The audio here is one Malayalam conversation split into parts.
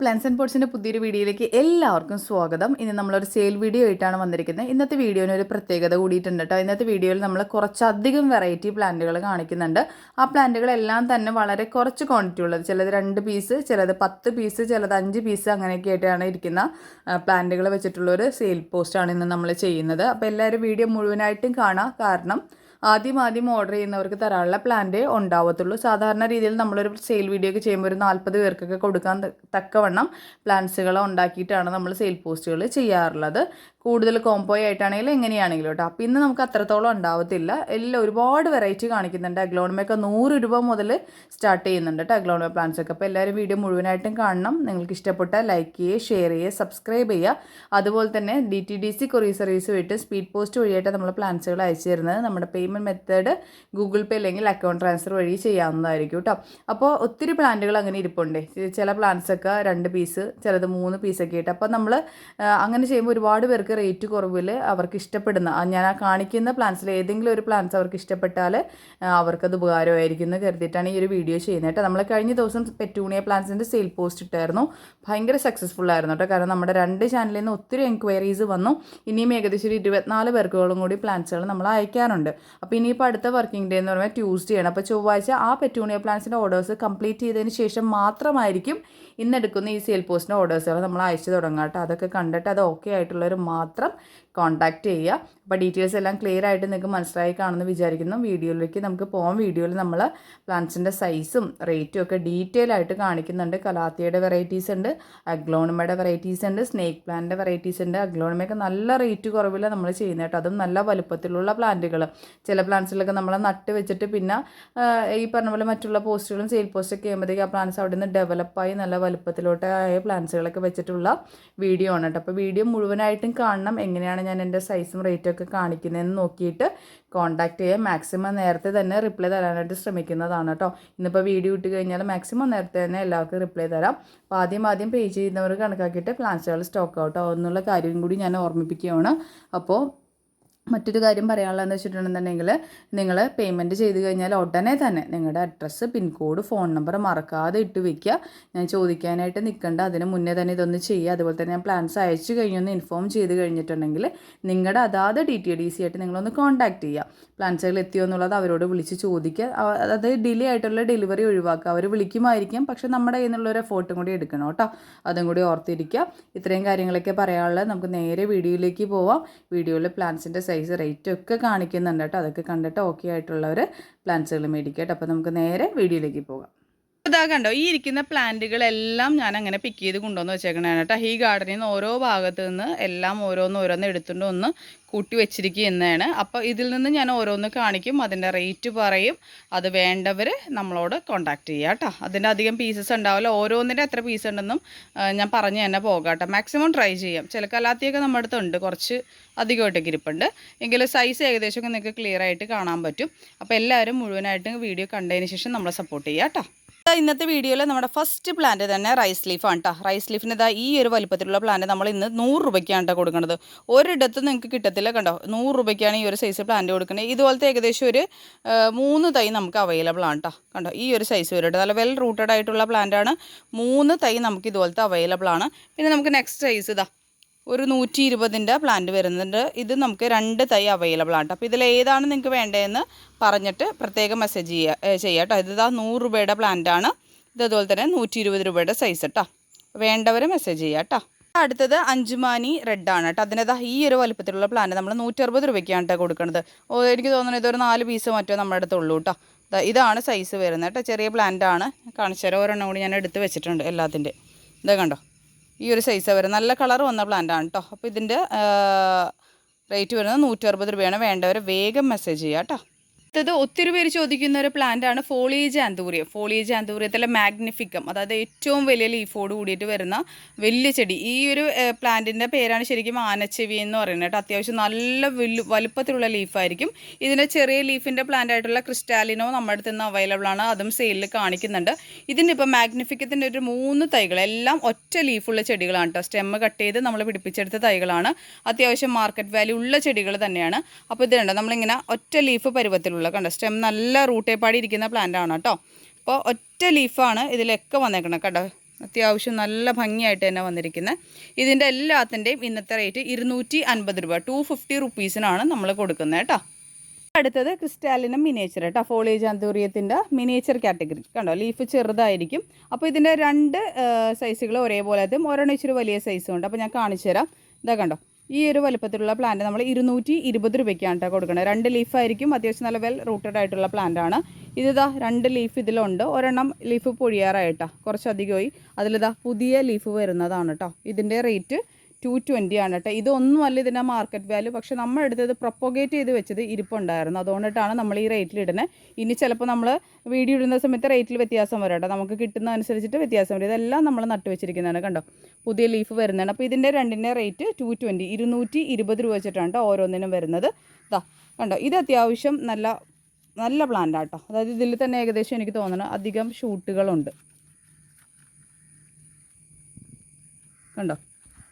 പ്ലാൻസ് ആൻഡ് പോട്ട്സിന്റെ പുതിയൊരു വീഡിയോയിലേക്ക് എല്ലാവർക്കും സ്വാഗതം. ഇന്ന് നമ്മളൊരു സെയിൽ വീഡിയോ ആയിട്ടാണ് വന്നിരിക്കുന്നത്. ഇന്നത്തെ വീഡിയോന് ഒരു പ്രത്യേകത കൂടിയിട്ടുണ്ട് കേട്ടോ ഇന്നത്തെ വീഡിയോയിൽ നമ്മൾ കുറച്ചധികം വെറൈറ്റി പ്ലാന്റുകൾ കാണിക്കുന്നുണ്ട്. ആ പ്ലാന്റുകളെല്ലാം തന്നെ വളരെ കുറച്ച് ക്വാണ്ടിറ്റി ഉള്ളത്. ചിലത് രണ്ട് പീസ് ചിലത് പത്ത് പീസ് ചിലത് അഞ്ച് പീസ് അങ്ങനെയൊക്കെ ആയിട്ടാണ് ഇരിക്കുന്ന പ്ലാന്റുകൾ വെച്ചിട്ടുള്ള ഒരു സെയിൽ പോസ്റ്റാണ് ഇന്ന് നമ്മൾ ചെയ്യുന്നത്. അപ്പോൾ എല്ലാവരും വീഡിയോ മുഴുവനായിട്ടും കാണാം. കാരണം ആദ്യം ആദ്യം ഓർഡർ ചെയ്യുന്നവർക്ക് തരാനുള്ള പ്ലാന്റേ ഉണ്ടാവത്തുള്ളൂ. സാധാരണ രീതിയിൽ നമ്മളൊരു സെയിൽ വീഡിയോ ഒക്കെ ചെയ്യുമ്പോൾ ഒരു നാൽപ്പത് പേർക്കൊക്കെ കൊടുക്കാൻ തക്കവണ്ണം പ്ലാൻസുകൾ ഉണ്ടാക്കിയിട്ടാണ് നമ്മൾ സെയിൽ പോസ്റ്റുകൾ ചെയ്യാറുള്ളത്. കൂടുതൽ കോംബോ ആയിട്ടാണെങ്കിലും എങ്ങനെയാണെങ്കിലും കേട്ടോ അപ്പോൾ ഇന്ന് നമുക്ക് അത്രത്തോളം ഉണ്ടാവത്തില്ല. എല്ലാം ഒരുപാട് വെറൈറ്റി കാണിക്കുന്നുണ്ട്. അഗ്ലോണമൊക്കെ നൂറ് രൂപ മുതൽ സ്റ്റാർട്ട് ചെയ്യുന്നുണ്ട് കേട്ടോ അഗ്ലോണമ പ്ലാൻസ് ഒക്കെ. അപ്പോൾ എല്ലാവരും വീഡിയോ മുഴുവനായിട്ടും കാണണം. നിങ്ങൾക്ക് ഇഷ്ടപ്പെട്ട ലൈക്ക് ചെയ്യുക ഷെയർ ചെയ്യുക സബ്സ്ക്രൈബ് ചെയ്യുക. അതുപോലെ തന്നെ D T D C courier service വിട്ട് സ്പീഡ് പോസ്റ്റ് വഴിയായിട്ട് നമ്മൾ പ്ലാൻസുകൾ അയച്ചു തരുന്നത്. നമ്മുടെ പേയ്മെന്റ് മെത്തേഡ് ഗൂഗിൾ പേ അല്ലെങ്കിൽ അക്കൗണ്ട് ട്രാൻസ്ഫർ വഴി ചെയ്യാവുന്നതായിരിക്കും കേട്ടോ അപ്പോൾ ഒത്തിരി പ്ലാന്റുകൾ അങ്ങനെ ഇരിപ്പുണ്ട്. ചില പ്ലാന്റ്സ് ഒക്കെ രണ്ട് പീസ് ചിലത് മൂന്ന് പീസൊക്കെ ആയിട്ട്. അപ്പോൾ നമ്മൾ അങ്ങനെ ചെയ്യുമ്പോൾ ഒരുപാട് പേർക്ക് റേറ്റ് കുറവിൽ അവർക്ക് ഇഷ്ടപ്പെടുന്ന ഞാൻ ആ കാണിക്കുന്ന പ്ലാന്റ്സിൽ ഏതെങ്കിലും ഒരു പ്ലാന്റ്സ് അവർക്ക് ഇഷ്ടപ്പെട്ടാൽ അവർക്കത് ഉപകാരമായിരിക്കും എന്ന് കരുതിയിട്ടാണ് ഈ ഒരു വീഡിയോ ചെയ്യുന്നത് കേട്ടോ നമ്മൾ കഴിഞ്ഞ ദിവസം പെറ്റൂണിയ പ്ലാന്റ്സിന്റെ സെയിൽ പോസ്റ്റ് ഇട്ടായിരുന്നു. ഭയങ്കര സക്സസ്ഫുൾ ആയിരുന്നു കേട്ടോ കാരണം നമ്മുടെ രണ്ട് ചാനലിൽ നിന്ന് ഒത്തിരി എൻക്വയറീസ് വന്നു. ഇനിയും ഏകദേശം ഒരു ഇരുപത്തിനാല് പേർക്കുകളും കൂടി പ്ലാന്റ്സുകൾ നമ്മൾ അയക്കാനുണ്ട് അപ്പോൾ ഇനിയിപ്പോൾ അടുത്ത വർക്കിംഗ് ഡേ എന്ന് പറയുമ്പോൾ ട്യൂസ്ഡേ ആണ്. അപ്പോൾ ചൊവ്വാഴ്ച ആ പെറ്റൂണിയ പ്ലാന്റ്സിന്റെ ഓർഡേഴ്സ് കംപ്ലീറ്റ് ചെയ്തതിന് ശേഷം മാത്രമായിരിക്കും ഇന്ന് എടുക്കുന്ന ഈ സെയിൽ പോസ്റ്റിന്റെ ഓർഡേഴ്സുകൾ നമ്മൾ അയച്ചു തുടങ്ങാം കേട്ടോ. അതൊക്കെ കണ്ടിട്ട് അത് ഓക്കെ ആയിട്ടുള്ളവർ മാത്രം കോൺടാക്റ്റ് ചെയ്യുക. അപ്പോൾ ഡീറ്റെയിൽസ് എല്ലാം ക്ലിയർ ആയിട്ട് നിങ്ങൾക്ക് മനസ്സിലായി കാണുമെന്ന് വിചാരിക്കുന്നു. വീഡിയോയിലേക്ക് നമുക്ക് പോകാം വീഡിയോയിൽ നമ്മൾ പ്ലാന്റ്സിന്റെ സൈസും റേറ്റും ഒക്കെ ഡീറ്റെയിൽ ആയിട്ട് കാണിക്കുന്നുണ്ട്. കലാത്തിയുടെ വെറൈറ്റീസ് ഉണ്ട് അഗ്ലോണിമയുടെ വെറൈറ്റീസ് ഉണ്ട് സ്നേക്ക് പ്ലാന്റിന്റെ വെറൈറ്റീസ് ഉണ്ട്. അഗ്ലോണിമയൊക്കെ നല്ല റേറ്റ് കുറവിൽ നമ്മൾ ചെയ്യുന്നത് കേട്ടോ. അതും നല്ല വലുപ്പത്തിലുള്ള പ്ലാന്റുകൾ ചില പ്ലാന്റ്സിലൊക്കെ നമ്മൾ നട്ട് വെച്ചിട്ട് പിന്നെ ഈ പറഞ്ഞ പോലെ മറ്റുള്ള പോസ്റ്റുകളും സെയിൽ പോസ്റ്റൊക്കെ ചെയ്യുമ്പോഴത്തേക്ക് ആ പ്ലാന്റ്സ് അവിടെ നിന്ന് ഡെവലപ്പായി നല്ല വലുപ്പത്തിലോട്ട് ആയ പ്ലാന്റ്സുകളൊക്കെ വെച്ചിട്ടുള്ള വീഡിയോ ആണ് കേട്ടോ. അപ്പോൾ വീഡിയോ മുഴുവനായിട്ടും കാണണം. എങ്ങനെയാണ് ഞാൻ എന്റെ സൈസും റേറ്റും ഒക്കെ കാണിക്കുന്നതെന്ന് നോക്കിയിട്ട് കോൺടാക്ട് ചെയ്യാം. മാക്സിമം നേരത്തെ തന്നെ റിപ്ലൈ തരാനായിട്ട് ശ്രമിക്കുന്നതാണ് കേട്ടോ. ഇന്നിപ്പോൾ വീഡിയോ ഇട്ട് കഴിഞ്ഞാൽ മാക്സിമം നേരത്തെ തന്നെ എല്ലാവർക്കും റിപ്ലൈ തരാം. അപ്പോൾ ആദ്യം ആദ്യം പേ ചെയ്യുന്നവർ കണക്കാക്കിയിട്ട് പ്ലാന്റ്സുകൾ സ്റ്റോക്ക് ഔട്ട് ആവുന്നുള്ള കാര്യം കൂടി ഞാൻ ഓർമ്മിപ്പിക്കുകയാണ്. അപ്പോൾ മറ്റൊരു കാര്യം പറയാനുള്ളതെന്ന് വെച്ചിട്ടുണ്ടെന്നുണ്ടെങ്കിൽ നിങ്ങൾ പേയ്മെന്റ് ചെയ്ത് കഴിഞ്ഞാൽ ഉടനെ തന്നെ നിങ്ങളുടെ അഡ്രസ്സ് പിൻകോഡ് ഫോൺ നമ്പർ മറക്കാതെ ഇട്ട് വെക്കുക. ഞാൻ ചോദിക്കാനായിട്ട് നിൽക്കേണ്ട. അതിന് മുന്നേ തന്നെ ഇതൊന്ന് ചെയ്യുക. അതുപോലെ തന്നെ ഞാൻ പ്ലാൻസ് അയച്ചു കഴിഞ്ഞൊന്ന് ഇൻഫോം ചെയ്ത് കഴിഞ്ഞിട്ടുണ്ടെങ്കിൽ നിങ്ങളുടെ അതാത് ഡി ടി ഡി സി ആയിട്ട് നിങ്ങളൊന്ന് കോൺടാക്ട് ചെയ്യുക. പ്ലാൻസുകൾ എത്തിയോ എന്നുള്ളത് അവരോട് വിളിച്ച് ചോദിക്കുക. അതായത് ഡിലേ ആയിട്ടുള്ള ഡെലിവറി ഒഴിവാക്കുക. അവർ വിളിക്കുമായിരിക്കും. പക്ഷെ നമ്മുടെ കയ്യിൽ ഒരു എഫോർട്ടും കൂടി എടുക്കണം കേട്ടോ. അതും കൂടി ഓർത്തിരിക്കുക. ഇത്രയും കാര്യങ്ങളൊക്കെ പറയാനുള്ളത് നമുക്ക് നേരെ വീഡിയോയിലേക്ക് പോവാം. വീഡിയോയിൽ പ്ലാൻസിന്റെ സൈസ് റേറ്റ് ഒക്കെ കാണിക്കുന്നുണ്ട് കേട്ടോ. അതൊക്കെ കണ്ടിട്ട് ഓക്കെ ആയിട്ടുള്ളവർ പ്ലാൻസുകൾ മേടിക്കുക കേട്ടോ. അപ്പോൾ നമുക്ക് നേരെ വീഡിയോയിലേക്ക് പോകാം. ഇതാ കണ്ടോ ഈ ഇരിക്കുന്ന പ്ലാന്റുകളെല്ലാം ഞാൻ അങ്ങനെ പിക്ക് ചെയ്ത് കൊണ്ടുവന്ന് വെച്ചേക്കണേ കേട്ടോ. ഈ ഗാർഡനിൽ നിന്ന് ഓരോ ഭാഗത്ത് നിന്ന് എല്ലാം ഓരോന്ന് ഓരോന്ന് എടുത്തുകൊണ്ട് ഒന്ന് കൂട്ടി വെച്ചിരിക്കുന്നതാണ്. അപ്പോൾ ഇതിൽ നിന്ന് ഞാൻ ഓരോന്ന് കാണിക്കും അതിന്റെ റേറ്റ് പറയും. അത് വേണ്ടവർ നമ്മളോട് കോൺടാക്റ്റ് ചെയ്യുക കേട്ടോ. അതിന്റെ അധികം പീസസ് ഉണ്ടാവില്ല. ഓരോന്നിന്റെ എത്ര പീസ് ഉണ്ടെന്നും ഞാൻ പറഞ്ഞ് തന്നെ പോകാം കേട്ടോ. മാക്സിമം ട്രൈ ചെയ്യാം. ചില കലാത്തിയൊക്കെ നമ്മുടെ അടുത്തുണ്ട് കുറച്ച് അധികമായിട്ട് ഇരിപ്പുണ്ട്. എങ്കിലും സൈസ് ഏകദേശമൊക്കെ നിങ്ങൾക്ക് ക്ലിയർ ആയിട്ട് കാണാൻ പറ്റും. അപ്പോൾ എല്ലാവരും മുഴുവനായിട്ടും വീഡിയോ കണ്ടതിന് ശേഷം നമ്മളെ സപ്പോർട്ട് ചെയ്യുക കേട്ടോ. ഇന്നത്തെ വീഡിയോയിൽ നമ്മുടെ ഫസ്റ്റ് പ്ലാന്റ് തന്നെ റൈസ് ലീഫാണ് കേട്ടോ റൈസ് ലീഫിന് ഇതാ ഈ ഒരു വലുപ്പത്തിലുള്ള പ്ലാന്റ് നമ്മൾ ഇന്ന് നൂറ് രൂപയ്ക്കാണ് കേട്ടോ കൊടുക്കുന്നത് ഒരിടത്ത് നിങ്ങൾക്ക് കിട്ടത്തില്ല കണ്ടോ? നൂറ് രൂപയ്ക്കാണ് ഈ ഒരു സൈസ് പ്ലാന്റ് കൊടുക്കുന്നത് ഇതുപോലത്തെ ഏകദേശം ഒരു മൂന്ന് തൈ നമുക്ക് അവൈലബിൾ ആണ് കേട്ടോ കണ്ടോ? ഈ ഒരു സൈസ് വരും കേട്ടോ നല്ല വെൽ റൂട്ടഡ് ആയിട്ടുള്ള പ്ലാന്റ് ആണ്. മൂന്ന് തൈ നമുക്ക് ഇതുപോലത്തെ അവൈലബിൾ ആണ്. പിന്നെ നമുക്ക് നെക്സ്റ്റ് സൈസ് ഇതാ. ഒരു നൂറ്റി ഇരുപതിന്റെ പ്ലാന്റ് വരുന്നുണ്ട്. ഇത് നമുക്ക് രണ്ട് തൈ അവൈലബിൾ ആണ് അപ്പോൾ ഇതിൽ ഏതാണ് നിങ്ങൾക്ക് വേണ്ടതെന്ന് പറഞ്ഞിട്ട് പ്രത്യേകം മെസ്സേജ് ചെയ്യുക ചെയ്യുക കേട്ടോ ഇത് നൂറ് രൂപയുടെ ആണ്. ഇത് അതുപോലെ തന്നെ നൂറ്റി ഇരുപത് രൂപയുടെ സൈസ് കേട്ടോ വേണ്ടവർ മെസ്സേജ് ചെയ്യുക കേട്ടോ അടുത്തത് അഞ്ചുമാനി റെഡ് ആണ് കേട്ടോ അതിനേതാ ഈ ഒരു വലുപ്പത്തിലുള്ള പ്ലാന്റ് നമ്മൾ നൂറ്റി അറുപത് രൂപയ്ക്കാണ് കേട്ടോ കൊടുക്കുന്നത്. ഓ എനിക്ക് തോന്നുന്നത് ഇതൊരു നാല് പീസ് മറ്റോ നമ്മുടെ അടുത്തുള്ളൂ കേട്ടോ ഇതാണ് സൈസ് വരുന്നത് കേട്ടോ ചെറിയ പ്ലാന്റ് ആണ്. കാണിച്ചു തരാം. ഒരെണ്ണം കൂടി ഞാൻ എടുത്ത് വെച്ചിട്ടുണ്ട് എല്ലാത്തിന്റെ ഇതാ കണ്ടോ? ഈ ഒരു സൈസ് വരും. നല്ല കളർ വന്ന പ്ലാന്റ് ആണ് കേട്ടോ അപ്പോൾ ഇതിന്റെ റേറ്റ് വരുന്നത് നൂറ്ററുപത് രൂപയാണ്. വേണ്ടവരെ വേഗം മെസ്സേജ് ചെയ്യുക കേട്ടോ അടുത്തത് ഒത്തിരി പേര് ചോദിക്കുന്ന ഒരു പ്ലാന്റ് ആണ് ഫോളിയേജ് ആന്തൂറിയം ഫോളിയേജ് ആന്തൂറിയത്തിലെ മാഗ്നിഫിക്കം അതായത് ഏറ്റവും വലിയ ലീഫോട് കൂടിയിട്ട് വരുന്ന വലിയ ചെടി. ഈ ഒരു പ്ലാന്റിന്റെ പേരാണ് ശരിക്കും ആനച്ചെവി എന്ന് പറയുന്നത് കേട്ടോ. അത്യാവശ്യം നല്ല വലു വലുപ്പത്തിലുള്ള ലീഫായിരിക്കും ഇതിന്റെ ചെറിയ ലീഫിന്റെ പ്ലാന്റ് ആയിട്ടുള്ള ക്രിസ്റ്റാലിനോ നമ്മുടെ അടുത്ത് നിന്ന് അവൈലബിൾ ആണ്. അതും സെയിലിൽ കാണിക്കുന്നുണ്ട്. ഇതിന്റെ ഇപ്പോൾ മാഗ്നിഫിക്കത്തിന്റെ ഒരു മൂന്ന് തൈകൾ എല്ലാം ഒറ്റ ലീഫുള്ള ചെടികളാണ് കേട്ടോ. സ്റ്റെമ്മ് കട്ട് ചെയ്ത് നമ്മൾ പിടിപ്പിച്ചെടുത്ത തൈകളാണ്. അത്യാവശ്യം മാർക്കറ്റ് വാല്യൂ ഉള്ള ചെടികൾ തന്നെയാണ്. അപ്പോൾ ഇത് കണ്ടോ നമ്മളിങ്ങനെ ഒറ്റ ലീഫ് പരുവത്തിലുള്ള കണ്ടോ? സ്റ്റെം നല്ല റൂട്ടേപ്പാടി ഇരിക്കുന്ന പ്ലാന്റ് ആണ് കേട്ടോ. അപ്പോൾ ഒറ്റ ലീഫാണ് ഇതിലൊക്കെ വന്നേക്കണം കേട്ടോ അത്യാവശ്യം നല്ല ഭംഗിയായിട്ട് തന്നെ വന്നിരിക്കുന്നത് ഇതിന്റെ എല്ലാത്തിന്റെയും ഇന്നത്തെ റേറ്റ് ഇരുന്നൂറ്റി അൻപത് രൂപ ടു ഫിഫ്റ്റി റുപ്പീസിനാണ് നമ്മൾ കൊടുക്കുന്നത് കേട്ടോ. അടുത്തത് ക്രിസ്റ്റാലിനും മിനിയേച്ചർ കേട്ടോ ഫോളേജ് ആന്തൂറിയത്തിന്റെ മിനിയേച്ചർ കാറ്റഗറി കണ്ടോ? ലീഫ് ചെറുതായിരിക്കും. അപ്പോൾ ഇതിന്റെ രണ്ട് സൈസുകൾ ഒരേപോലെ ആദ്യം ഒരെണ്ണം ഇച്ചിരി വലിയ സൈസും ഉണ്ട്. അപ്പോൾ ഞാൻ കാണിച്ചു തരാം ഇതാ കണ്ടോ? ഈ ഒരു വലുപ്പത്തിലുള്ള പ്ലാന്റ് നമ്മൾ ഇരുന്നൂറ്റി ഇരുപത് രൂപയ്ക്കാണ് കേട്ടോ കൊടുക്കുന്നത് രണ്ട് ലീഫായിരിക്കും അത്യാവശ്യം നല്ല വെൽ റൂട്ടഡ് ആയിട്ടുള്ള പ്ലാന്റ് ആണ്. ഇതിതാ രണ്ട് ലീഫ് ഇതിലുണ്ട്. ഒരെണ്ണം ലീഫ് പൊഴിയാറായിട്ടാ. കുറച്ചധികമായി. അതിലിതാ പുതിയ ലീഫ് വരുന്നതാണ് കേട്ടോ ഇതിന്റെ റേറ്റ് ടു ട്വന്റി ആണ് കേട്ടോ. ഇതൊന്നും അല്ല ഇതിന്റെ മാർക്കറ്റ് വാല്യൂ പക്ഷെ നമ്മൾ എടുത്തത് പ്രൊപ്പോഗേറ്റ് ചെയ്ത് വെച്ചത് ഇരിപ്പുണ്ടായിരുന്നു. അതുകൊണ്ടിട്ടാണ് നമ്മൾ ഈ റേറ്റിൽ ഇടുന്നത് ഇനി ചിലപ്പോൾ നമ്മൾ വീഡിയോ ഇടുന്ന സമയത്ത് റേറ്റിൽ വ്യത്യാസം വരും കേട്ടോ. നമുക്ക് കിട്ടുന്ന അനുസരിച്ചിട്ട് വ്യത്യാസം വരും. ഇതെല്ലാം നമ്മൾ നട്ട് വെച്ചിരിക്കുന്നതാണ് കണ്ടോ. പുതിയ ലീഫ് വരുന്നതാണ്. അപ്പോൾ ഇതിന്റെ രണ്ടിന്റെ റേറ്റ് ടു ട്വന്റി ഇരുന്നൂറ്റി ഇരുപത് രൂപ വെച്ചിട്ടാണ് കേട്ടോ ഓരോന്നിനും വരുന്നത്. ഇതാ കണ്ടോ. ഇത് അത്യാവശ്യം നല്ല നല്ല പ്ലാന്റ് ആട്ടോ അതായത് ഇതിൽ തന്നെ ഏകദേശം എനിക്ക് തോന്നണം അധികം ഷൂട്ടുകളുണ്ട് കണ്ടോ.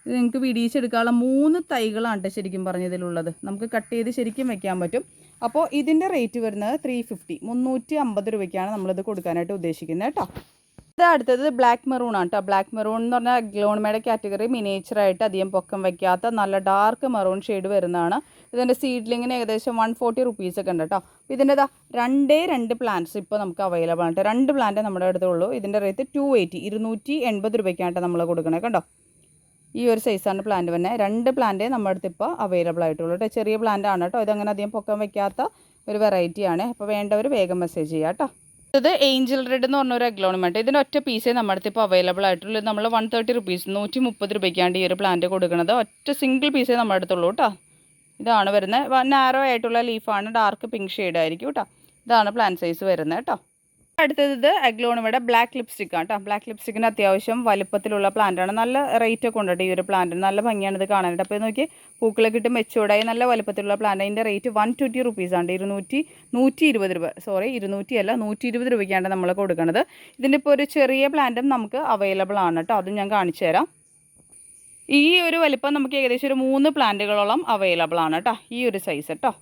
നിങ്ങൾക്ക് വിടിയിച്ചെടുക്കാനുള്ള മൂന്ന് തൈകളാണ് കേട്ടോ ശരിക്കും പറഞ്ഞതിലുള്ളത്. നമുക്ക് കട്ട് ചെയ്ത് ശരിക്കും വെക്കാൻ പറ്റും. അപ്പോൾ ഇതിന്റെ റേറ്റ് വരുന്നത് ത്രീ ഫിഫ്റ്റി മുന്നൂറ്റി അമ്പത് രൂപയ്ക്കാണ് നമ്മളിത് കൊടുക്കാനായിട്ട് ഉദ്ദേശിക്കുന്നത് കേട്ടോ. ഇത് അടുത്തത് ബ്ലാക്ക് മെറൂൺ ആണ് കേട്ടോ. ബ്ലാക്ക് മെറൂൺ എന്ന് പറഞ്ഞാൽ ഗ്ലോൺമേയുടെ കാറ്റഗറി മിനേച്ചറായിട്ട് അധികം പൊക്കം വയ്ക്കാത്ത നല്ല ഡാർക്ക് മെറൂൺ ഷെയ്ഡ് വരുന്നതാണ്. ഇതിന്റെ സീഡ്ലിങ്ങിന് ഏകദേശം വൺ ഫോർട്ടി റുപ്പീസ് ഒക്കെ ഉണ്ട് കേട്ടോ. ഇതിന്റെ ഇതാ രണ്ടേ രണ്ട് പ്ലാന്റ്സ് ഇപ്പോൾ നമുക്ക് അവൈലബിൾ ആണ് കേട്ടോ. രണ്ട് പ്ലാന്റ് നമ്മുടെ അടുത്തുള്ളൂ. ഇതിന്റെ റേറ്റ് ടു എയ്റ്റി ഇരുന്നൂറ്റി എൺപത് രൂപയ്ക്കാണ് കേട്ടോ നമ്മൾ കൊടുക്കണേ കണ്ടോ ഈ ഒരു സൈസാണ് പ്ലാന്റ് തന്നെ രണ്ട് പ്ലാന്റേ നമ്മുടെ അടുത്ത് ഇപ്പോൾ അവൈലബിൾ ആയിട്ടുള്ളൂ കേട്ടോ ചെറിയ പ്ലാന്റ് ആണ് കേട്ടോ ഇതങ്ങനെ അധികം പൊക്കം വെക്കാത്ത ഒരു വെറൈറ്റിയാണ് അപ്പോൾ വേണ്ടവർ വേഗം മെസ്സേജ് ചെയ്യാം കേട്ടോ ഇത് ഏഞ്ചൽ റെഡ് എന്ന് പറഞ്ഞ ഒരു അഗ്ലോണമെന്റ് ഇതിന്റെ ഒറ്റ പീസേ നമ്മുടെ അടുത്ത് ഇപ്പോൾ അവൈലബിൾ ആയിട്ടുള്ളൂ. നമ്മൾ വൺ തേർട്ടി റുപ്പീസ് നൂറ്റി മുപ്പത് രൂപയ്ക്കാണ് ഈ ഒരു പ്ലാന്റ് കൊടുക്കുന്നത് ഒറ്റ സിംഗിൾ പീസേ നമ്മുടെ അടുത്തുള്ളൂ കേട്ടോ ഇതാണ് വരുന്നത്. നാരോ ആയിട്ടുള്ള ലീഫാണ് ഡാർക്ക് പിങ്ക് ഷെയ്ഡ് ആയിരിക്കും കേട്ടോ ഇതാണ് പ്ലാന്റ് സൈസ് വരുന്നത് കേട്ടോ അടുത്തത് ഇത് ബ്ലാക്ക് ലിപ്സ്റ്റിക് ആണ് കേട്ടോ. ബ്ലാക്ക് ലിപ്സ്റ്റിക്കിന് അത്യാവശ്യം വലുപ്പത്തിലുള്ള പ്ലാന്റ് ആണ്. നല്ല റേറ്റ് ഒക്കെ ഉണ്ട് ഈ ഒരു പ്ലാന്റിന് നല്ല ഭംഗിയാണ് ഇത് കാണാനായിട്ട്. അപ്പോൾ നോക്കി പൂക്കളൊക്കെ ഇട്ട് മെച്ചൂർഡായി നല്ല വലുപ്പത്തിലുള്ള പ്ലാന്റ് അതിന്റെ റേറ്റ് വൺ ട്വന്റി റുപ്പീസ് ആണ് ഇരുന്നൂറ്റി നൂറ്റി ഇരുപത് രൂപ. സോറി ഇരുന്നൂറ്റി അല്ല നൂറ്റി ഇരുപത് രൂപയ്ക്കാണ് നമ്മൾ കൊടുക്കുന്നത് ഇതിന്റെ ഇപ്പോൾ ഒരു ചെറിയ പ്ലാന്റും നമുക്ക് അവൈലബിൾ ആണ് കേട്ടോ. അതും ഞാൻ കാണിച്ചു തരാം. ഈ ഒരു വലിപ്പം നമുക്ക് ഏകദേശം ഒരു മൂന്ന് പ്ലാന്റുകളോളം അവൈലബിൾ ആണ് കേട്ടോ. ഈ ഒരു സൈസ് കേട്ടോ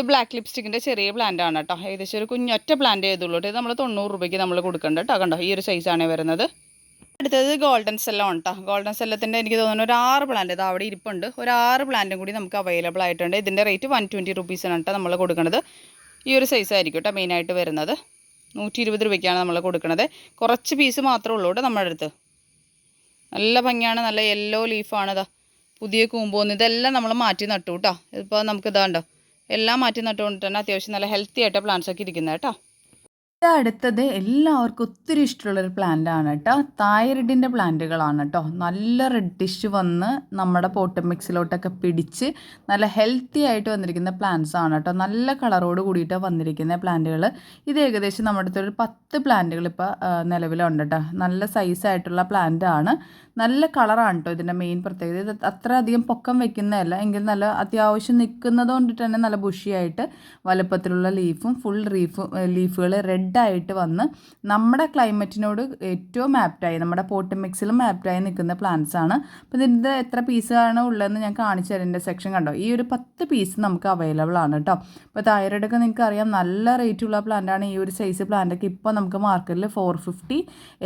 ഇത് ബ്ലാക്ക് ലിപ്സ്റ്റിക്കിന്റെ ചെറിയ പ്ലാന്റ് ആണ് കേട്ടോ. ഏകദേശം ഒരു കുഞ്ഞൊറ്റ പ്ലാന്റ് ചെയ്തുള്ളൂ ഇത് നമ്മൾ തൊണ്ണൂറ് രൂപയ്ക്ക് നമ്മൾ കൊടുക്കേണ്ട കേട്ടോ. കണ്ടോ? ഈ ഒരു സൈസാണ് വരുന്നത്. അടുത്തത് ഗോൾഡൻ സെല്ലോ ഉണ്ടോ ഗോൾഡൻ സെല്ലത്തിന്റെ എനിക്ക് തോന്നുന്നു ഒരു ആറ് പ്ലാന്റ് ഇത് അവിടെ ഇരിപ്പുണ്ട്. ഒരു ആറ് പ്ലാന്റും കൂടി നമുക്ക് അവൈലബിൾ ആയിട്ടുണ്ട്. ഇതിന്റെ റേറ്റ് വൺ ട്വന്റി റുപ്പീസാണ് കേട്ടോ നമ്മൾ കൊടുക്കുന്നത് ഈ ഒരു സൈസ് ആയിരിക്കും കേട്ടോ മെയിനായിട്ട് വരുന്നത്. നൂറ്റി ഇരുപത് രൂപയ്ക്കാണ് നമ്മൾ കൊടുക്കുന്നത് കുറച്ച് പീസ് മാത്രമേ ഉള്ളൂ കേട്ടോ നമ്മുടെ അടുത്ത്. നല്ല ഭംഗിയാണ്. നല്ല യെല്ലോ ലീഫാണ് ഇതാ പുതിയ കൂമ്പോന്ന് ഇതെല്ലാം നമ്മൾ മാറ്റി നട്ടു കേട്ടോ ഇതിപ്പോൾ നമുക്ക് ഇതാണ്ടോ എല്ലാം മാറ്റി നട്ടുകൊണ്ട് തന്നെ അത്യാവശ്യം നല്ല ഹെൽത്തി ആയിട്ട് പ്ലാന്റ്സ് ഒക്കെ ഇരിക്കുന്നത് കേട്ടോ. അടുത്തത് എല്ലാവർക്കും ഒത്തിരി ഇഷ്ടമുള്ളൊരു പ്ലാന്റ് ആണ് കേട്ടോ. തൈറോയിഡിന്റെ പ്ലാന്റുകളാണ് കേട്ടോ. നല്ല റെഡിഷ് വന്ന് നമ്മുടെ പോട്ടം മിക്സിലോട്ടൊക്കെ പിടിച്ച് നല്ല ഹെൽത്തി ആയിട്ട് വന്നിരിക്കുന്ന പ്ലാന്റ്സ് ആണ് കേട്ടോ. നല്ല കളറോട് കൂടിയിട്ട് വന്നിരിക്കുന്ന പ്ലാന്റുകൾ ഇത് ഏകദേശം നമ്മുടെ അടുത്ത് ഒരു പത്ത് പ്ലാന്റുകൾ ഇപ്പോൾ നിലവിലുണ്ട് കേട്ടോ. നല്ല സൈസായിട്ടുള്ള പ്ലാന്റ് ആണ്. നല്ല കളറാണ് കേട്ടോ ഇതിന്റെ മെയിൻ പ്രത്യേകത. ഇത് അത്ര അധികം പൊക്കം വെക്കുന്നതല്ല. എങ്കിൽ നല്ല അത്യാവശ്യം നിൽക്കുന്നത് കൊണ്ടിട്ട് തന്നെ നല്ല ബുഷിയായിട്ട് വലുപ്പത്തിലുള്ള ലീഫും ഫുൾ റീഫും ലീഫുകൾ റെഡായിട്ട് വന്ന് നമ്മുടെ ക്ലൈമറ്റിനോട് ഏറ്റവും ആപ്റ്റായി നമ്മുടെ പോട്ട് മിക്സിലും ആപ്റ്റായി നിൽക്കുന്ന പ്ലാന്റ്സ് ആണ്. അപ്പോൾ ഇതിന്റെ എത്ര പീസാണ് ഉള്ളതെന്ന് ഞാൻ കാണിച്ചു തരാം. എന്റെ സെക്ഷൻ കണ്ടോ? ഈ ഒരു പത്ത് പീസ് നമുക്ക് അവൈലബിൾ ആണ് കേട്ടോ അപ്പോൾ തൈറോയിഡൊക്കെ നിങ്ങൾക്ക് അറിയാം നല്ല റേറ്റുള്ള പ്ലാന്റാണ് ഈ ഒരു സൈസ് പ്ലാന്റൊക്കെ ഇപ്പോൾ നമുക്ക് മാർക്കറ്റിൽ four fifty